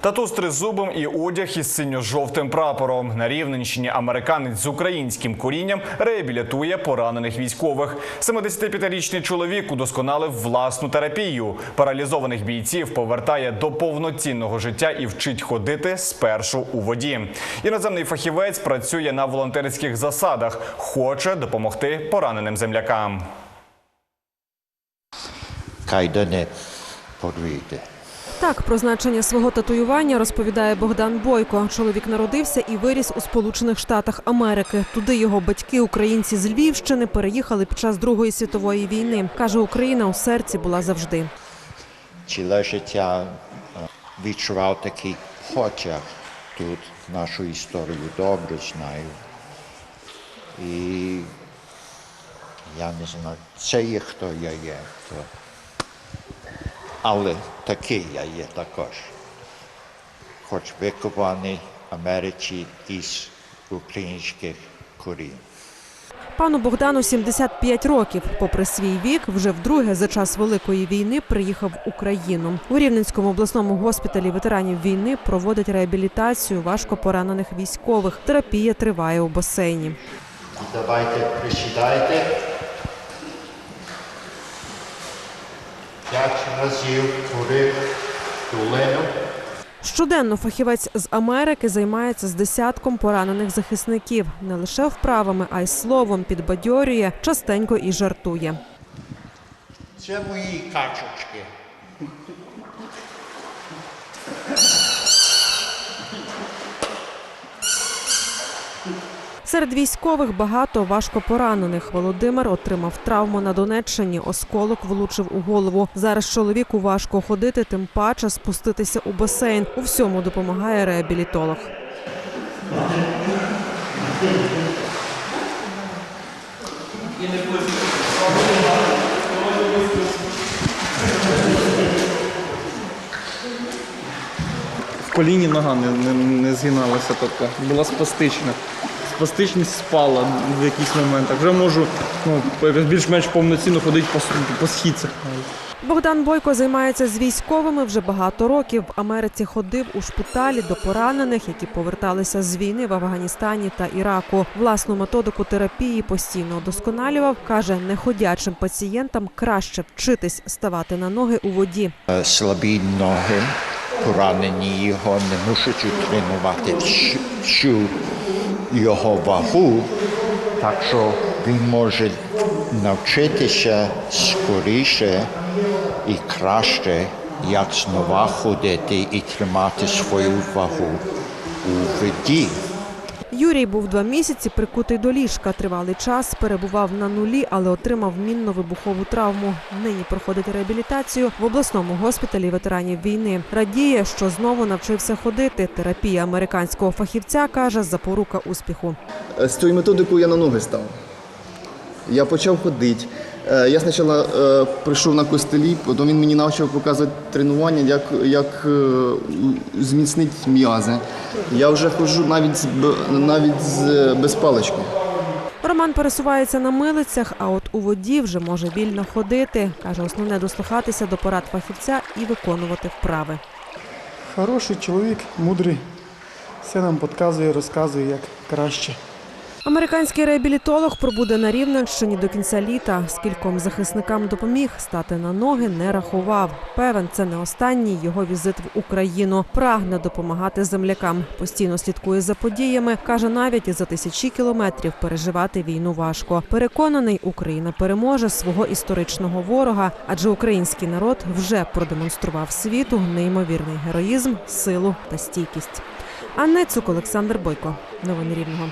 Тату з тризубом і одяг із синьо-жовтим прапором. На Рівненщині американець з українським корінням реабілітує поранених військових. 75-річний чоловік удосконалив власну терапію. Паралізованих бійців повертає до повноцінного життя і вчить ходити спершу у воді. Іноземний фахівець працює на волонтерських засадах, хоче допомогти пораненим землякам. Кайда не подвійде. Так, про значення свого татуювання розповідає Богдан Бойко. Чоловік народився і виріс у Сполучених Штатах Америки. Туди його батьки, українці з Львівщини, переїхали під час Другої світової війни. каже, Україна у серці була завжди. Ціле життя е, відчував такий потяг тут, нашу історію добре знаю. І я не знаю, це є хто я є. То. Але такий я є також. Хоч викований в Америці із українських корінь. Пану Богдану 75 років. Попри свій вік, вже вдруге за час Великої війни приїхав в Україну. У Рівненському обласному госпіталі ветеранів війни проводять реабілітацію важко поранених військових. Терапія триває у басейні. Давайте присідайте. П'ять разів курив долину. Щоденно фахівець з Америки займається з десятком поранених захисників. Не лише вправами, а й словом підбадьорює, частенько і жартує. Це мої качечки. Серед військових багато важко поранених. Володимир отримав травму на Донеччині. Осколок влучив у голову. Зараз чоловіку важко ходити, тим паче спуститися у басейн. У всьому допомагає реабілітолог. в коліні нога не, не, не згиналася, тобто була спастична. Спастичність спала в якийсь момент. Вже можу ну, більш-менш повноцінно ходити по, по східцях. Богдан Бойко займається з військовими вже багато років. В Америці ходив у шпиталі до поранених, які поверталися з війни в Афганістані та Іраку. Власну методику терапії постійно удосконалював. каже, неходячим пацієнтам краще вчитись ставати на ноги у воді. Е, Слабі ноги, поранені його, не мусять утримувати всю- всю його вагу, так що він може навчитися скоріше і краще, як знову ходити і тримати свою вагу у воді. Юрій був два місяці прикутий до ліжка. Тривалий час перебував на нулі, але отримав мінно-вибухову травму. Нині проходить реабілітацію в обласному госпіталі ветеранів війни. Радіє, що знову навчився ходити. Терапія американського фахівця каже запорука успіху. З цією методикою я на ноги став. Я почав ходити. Е, Я спочатку е, прийшов на костелі, потім він мені почав показувати тренування, як, як е, зміцнити м'язи. Я вже ходжу навіть, навіть без палички. Роман пересувається на милицях, а от у воді вже може вільно ходити. каже, основне дослухатися до порад фахівця і виконувати вправи. Хороший чоловік, мудрий, все нам підказує, розказує, як краще. Американський реабілітолог пробуде на Рівненщині до кінця літа. Скільком захисникам допоміг стати на ноги, не рахував. Певен, це не останній його візит в Україну. Прагне допомагати землякам. Постійно слідкує за подіями. каже, навіть за тисячі кілометрів переживати війну важко. Переконаний, Україна переможе свого історичного ворога, адже український народ вже продемонстрував світу неймовірний героїзм, силу та стійкість. Анна Цук, Олександр Бойко. Новини Рівного.